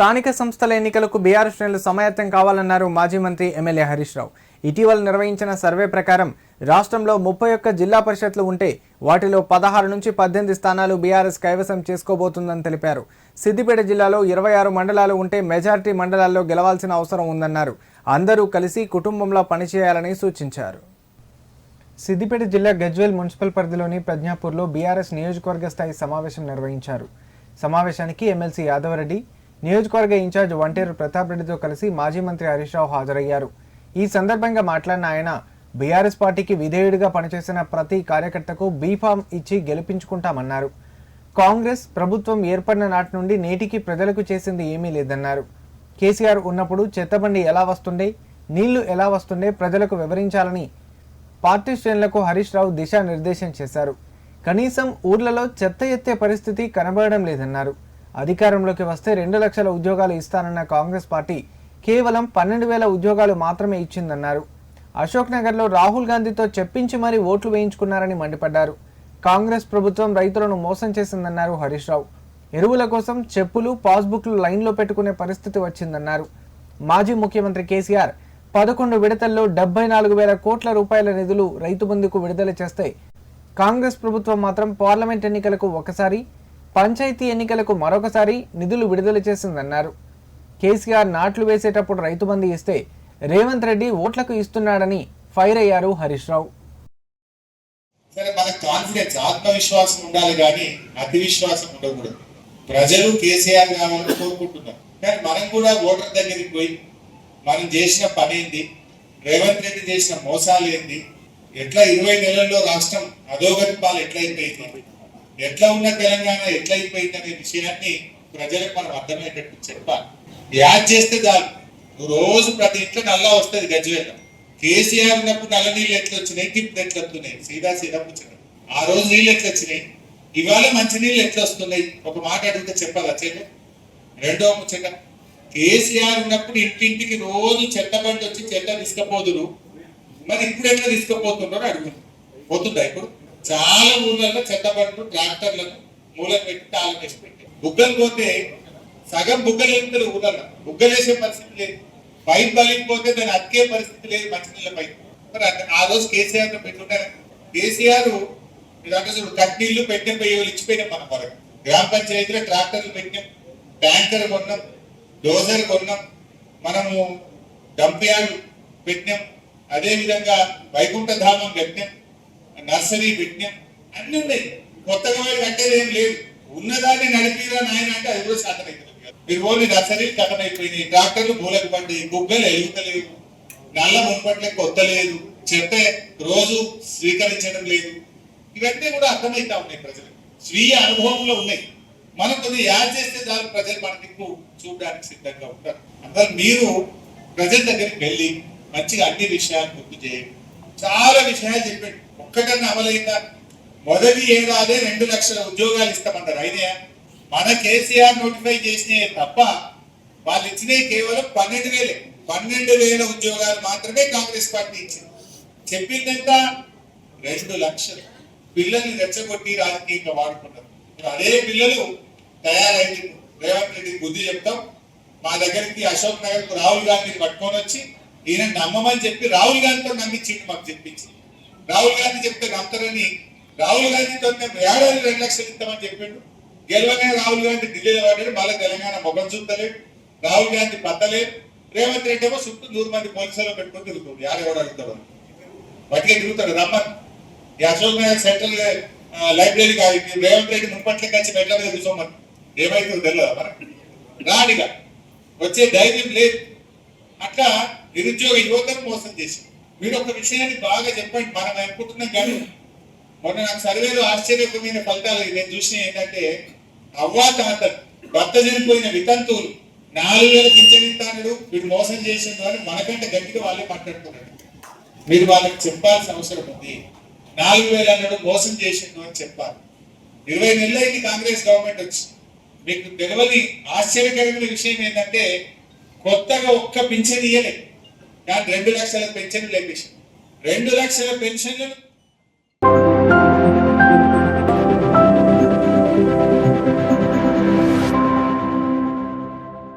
స్థానిక సంస్థల ఎన్నికలకు బీఆర్ శ్రేణులు సమాయత్తం కావాలన్నారు మాజీ మంత్రి ఎమ్మెల్యే హరీష్ రావు. ఇటీవల నిర్వహించిన సర్వే ప్రకారం రాష్ట్రంలో ముప్పై ఒక్క జిల్లా పరిషత్లు ఉంటే వాటిలో పదహారు నుంచి పద్దెనిమిది స్థానాలు బీఆర్ఎస్ కైవసం చేసుకోబోతుందని తెలిపారు. సిద్దిపేట జిల్లాలో ఇరవై ఆరు మండలాలు ఉంటే మెజార్టీ మండలాల్లో గెలవాల్సిన అవసరం ఉందన్నారు. అందరూ కలిసి కుటుంబంలో పనిచేయాలని సూచించారు. సిద్దిపేట జిల్లా గజ్వేల్ మున్సిపల్ పరిధిలోని ప్రజ్ఞాపూర్లో బీఆర్ఎస్ నియోజకవర్గ స్థాయి సమావేశం నిర్వహించారు. సమావేశానికి ఎమ్మెల్సీ యాదవరెడ్డి నియోజకవర్గ ఇన్ఛార్జ్ వంటేరు ప్రతాప్ రెడ్డితో కలిసి మాజీ మంత్రి హరీష్ రావు హాజరయ్యారు. ఈ సందర్భంగా మాట్లాడిన ఆయన బీఆర్ఎస్ పార్టీకి విధేయుడిగా పనిచేసిన ప్రతి కార్యకర్తకు బీఫామ్ ఇచ్చి గెలిపించుకుంటామన్నారు. కాంగ్రెస్ ప్రభుత్వం ఏర్పడిన నాటి నుండి నేటికి ప్రజలకు చేసింది ఏమీ లేదన్నారు. కేసీఆర్ ఉన్నప్పుడు చెత్తబండి ఎలా వస్తుండే నీళ్ళు ఎలా వస్తుండే ప్రజలకు వివరించాలని పార్టీ శ్రేణులకు హరీష్ రావు దిశానిర్దేశం చేశారు. కనీసం ఊర్లలో చెత్త ఎత్తే పరిస్థితి కనబడడం లేదన్నారు. అధికారంలోకి వస్తే రెండు లక్షల ఉద్యోగాలు ఇస్తానన్న కాంగ్రెస్ పార్టీ కేవలం పన్నెండు వేల ఉద్యోగాలు మాత్రమే ఇచ్చిందన్నారు. అశోక్ నగర్లో రాహుల్ గాంధీతో చెప్పించి మరీ ఓట్లు వేయించుకున్నారని మండిపడ్డారు. కాంగ్రెస్ ప్రభుత్వం రైతులను మోసం చేసిందన్నారు హరీష్ రావు. ఎరువుల కోసం చెప్పులు పాస్బుక్లు లైన్లో పెట్టుకునే పరిస్థితి వచ్చిందన్నారు. మాజీ ముఖ్యమంత్రి కేసీఆర్ పదకొండు విడతల్లో డెబ్బై నాలుగు వేల కోట్ల రూపాయల నిధులు రైతు బంధుకు విడుదల చేస్తే కాంగ్రెస్ ప్రభుత్వం మాత్రం పార్లమెంట్ ఎన్నికలకు ఒకసారి పంచాయతీ ఎన్నికలకు మరొకసారి నిధులు విడుదల చేసిందన్నారు. కేసీఆర్ నాట్లు వేసేటప్పుడు రైతు మంది ఇస్తే రేవంత్ రెడ్డి ఓట్లకు ఇస్తున్నాడని ఫైర్ అయ్యారు హరీష్ రావు. సరే మనకు కాన్ఫిడెన్స్ ఆత్మవిశ్వాసం ఉండాలి కానీ అతి విశ్వాసం ఉండకూడదు. ప్రజలు కేసీఆర్ కావాలని కోరుకుంటున్నారు. కానీ మనం కూడా ఓటర్ దగ్గరికి పోయి మనం చేసిన పని ఏంది? రేవంత్ రెడ్డి చేసిన మోసాలు ఏంది? ఎట్లా ఇరవై నెలల్లో రాష్ట్రం అధోగతి పాలు ఎట్లయిపోయింది? ఎట్లా ఉన్న తెలంగాణ ఎట్లయిపోయింది అనే విషయాన్ని ప్రజలకు మనం అర్థమయ్యేటట్టు చెప్పాలి. యాడ్ చేస్తే చాలు. రోజు ప్రతి ఇంట్లో నల్లా వస్తుంది గజ్వేల్. కేసీఆర్ ఉన్నప్పుడు నల్ల నీళ్ళు ఎట్లా వచ్చినాయి ఇప్పుడు ఎట్లా వస్తున్నాయి సీదా సీదా ముచ్చట ఆ రోజు నీళ్ళు ఎట్లా వచ్చినాయి ఇవాళ మంచి నీళ్ళు ఎట్లా వస్తున్నాయి ఒక మాట అడిగితే చెప్పాలా చెల్లి రెండో ముచ్చట. కేసీఆర్ ఉన్నప్పుడు ఇంటింటికి రోజు చెత్త బండి వచ్చి చెత్త తీసుకపోదురు. మరి ఇప్పుడు ఎట్లా తీసుకుపోతున్నారో అడుగుతుంది పోతుందా ఇప్పుడు? చాలా ఊర్లలో చెత్త బండ్లు ట్రాక్టర్లను మూలం పెట్టి తాళం వేసి పెట్టారు. బుగ్గలు పోతే సగం బుగ్గలు వెళ్తారు ఊర్లలో బుగ్గలేసే పరిస్థితి లేదు. పైప్ బలిపోతే దాన్ని అతికే పరిస్థితి లేదు మంచినీళ్ళ పైపు మరి ఆ రోజు కేసీఆర్ పెట్టుకుంటారు కేసీఆర్ చూడు కట్నీళ్ళు పెట్టిన పోయి ఇచ్చిపోయినాం మన వరకు గ్రామ పంచాయతీలో ట్రాక్టర్లు పెట్టినాం ట్యాంకర్ కొన్నాం డోజర్ కొన్నాం మనము డంప్ యార్డ్ పెట్టినాం. అదేవిధంగా వైకుంఠ ధామం పెట్టినాం నర్సరీ పెట్టినాం అన్ని ఉన్నాయి. కొత్తగా వాడు కట్టేది ఏం లేదు. ఉన్నదాన్ని నడిపిరా నాయన అంటే అది కూడా శాతం అవుతుంది మీరు ఓన్లీ నర్సరీలు కథం అయిపోయినాయి డాక్టర్లు మూలకు పడ్డాయి. గుగ్గలు ఎలుగుతలేవు. నల్ల మున్పట్లే కొత్త లేదు చెత్త రోజు స్వీకరించడం లేదు. ఇవన్నీ కూడా అర్థమవుతా ఉన్నాయి ప్రజలకు. స్వీయ అనుభవంలో ఉన్నాయి. మనం కొద్దిగా యాడ్ చేస్తే చాలు ప్రజలు మన దిక్కు చూడడానికి సిద్ధంగా ఉంటారు. అందువల్ల మీరు ప్రజల దగ్గరికి వెళ్ళి మంచిగా అన్ని విషయాలు గుర్తు చేయండి. చాలా విషయాలు చెప్పాడు. ఒక్కటన్నా అమలైందా? మొదటి ఏడాదే రెండు లక్షల ఉద్యోగాలు ఇస్తామన్నారు అయినా మన కేసీఆర్ నోటిఫై చేసినవి తప్ప వాళ్ళు ఇచ్చినవి కేవలం పన్నెండు వేలే. పన్నెండు వేల ఉద్యోగాలు మాత్రమే కాంగ్రెస్ పార్టీ ఇచ్చింది. చెప్పిందంతా రెండు లక్షలు. పిల్లల్ని రెచ్చగొట్టి రాజకీయంగా వాడుకుంటారు. ఇప్పుడు అదే పిల్లలు తయారైంది. రేవంత్ రెడ్డి బుద్ధి చెప్తాం. మా దగ్గరికి అశోక్ నగర్ రాహుల్ గాంధీని పట్టుకొని వచ్చి ఈయన నమ్మమని చెప్పి రాహుల్ గాంధీతో నమ్మించింది మాకు చెప్పించి. రాహుల్ గాంధీ చెప్తే నమ్ముతారని రాహుల్ గాంధీతో మేము ఏడాది రెండు లక్షలు ఇస్తామని చెప్పిండు. గెలవగానే రాహుల్ గాంధీ ఢిల్లీలో పడ్డాడు మళ్ళీ తెలంగాణ మొగం చూస్తలేడు రాహుల్ గాంధీ పట్టలేదు రేవంత్ రెడ్డి ఏమో చుట్టూ నూరు మంది పోలీసులు పెట్టుకొని తిరుగుతుంది యాడ ఎవడు అడుగుతాడు బట్టిగా తిరుగుతాడు రమ్మని. ఈ అశోక్ నగర్ సెంట్రల్ లైబ్రరీ కాదు రేవంత్ రెడ్డి మున్పట్లకి వచ్చి మెట్ల మీద కూర్చోమని. ఏమైతుందో తెలియదు మరి? రాడిగా వచ్చే ధైర్యం లేదు. అట్లా నిరుద్యోగ యువతను మోసం చేసి మీరు ఒక విషయాన్ని బాగా చెప్పండి. మనం అనుకుంటున్నాం కానీ మొన్న నాకు సర్వేలో ఆశ్చర్యకరమైన ఫలితాలు నేను చూసిన ఏంటంటే అవ్వా తాత భర్త చనిపోయిన వితంతువులు నాలుగు వేల పింఛనిస్తాడు వీడు మోసం చేసిండు అని మనకంటే గట్టిగా వాళ్ళే మాట్లాడుతున్నాడు మీరు వాళ్ళకి చెప్పాల్సిన అవసరం ఉంది. నాలుగు వేలు అన్నాడు మోసం చేసిండు అని చెప్పాలి. ఇరవై నెలలు అయింది కాంగ్రెస్ గవర్నమెంట్ వచ్చి. మీకు తెలియని ఆశ్చర్యకరమైన విషయం ఏంటంటే కొత్తగా ఒక్క పింఛన్ ఇయ్యలేదు. నాకు రెండు లక్షల పెన్షన్ లభించింది రెండు లక్షల పెన్షన్లను